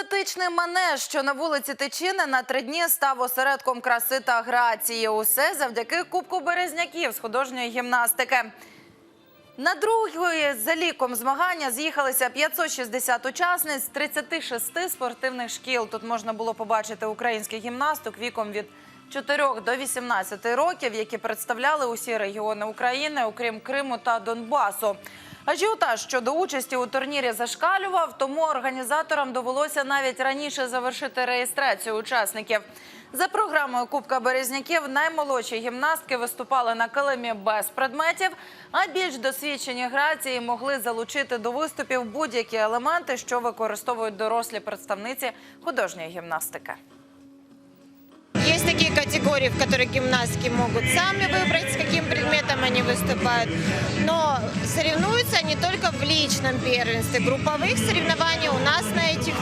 Атлетичний манеж, що на вулиці Тичини на три дні став осередком краси та грації. Усе завдяки Кубку Березняків з художньої гімнастики. На другої за ліком змагання з'їхалися 560 учасниць з 36 спортивних шкіл. Тут можна було побачити українських гімнасток віком від 4 до 18 років, які представляли усі регіони України, окрім Криму та Донбасу. Ажіотаж щодо участі у турнірі зашкалював, тому організаторам довелося навіть раніше завершити реєстрацію учасників. За програмою Кубка Березняків наймолодші гімнастки виступали на килимі без предметів, а більш досвідчені грації могли залучити до виступів будь-які елементи, що використовують дорослі представниці художньої гімнастики Есть такие категории, в которых гимнастки могут сами выбрать, с каким предметом они выступают. Но соревнуются они только в личном первенстве. Групповых соревнований у нас на, этих,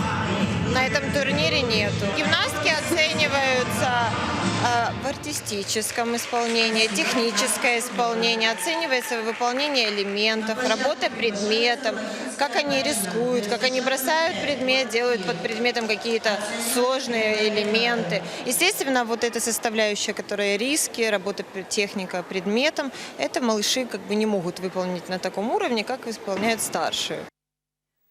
на этом турнире нету. Гимнастки оцениваются э, в артистическом исполнении, техническое исполнение, оценивается выполнение элементов, работа предметом, как они рискуют, как они бросают предмет, делают под предметом какие-то сложные элементы. Естественно, вот эта составляющая, которая риски, работа техника предметом, это малыши как бы не могут выполнить на таком уровне, как выполняют старшие.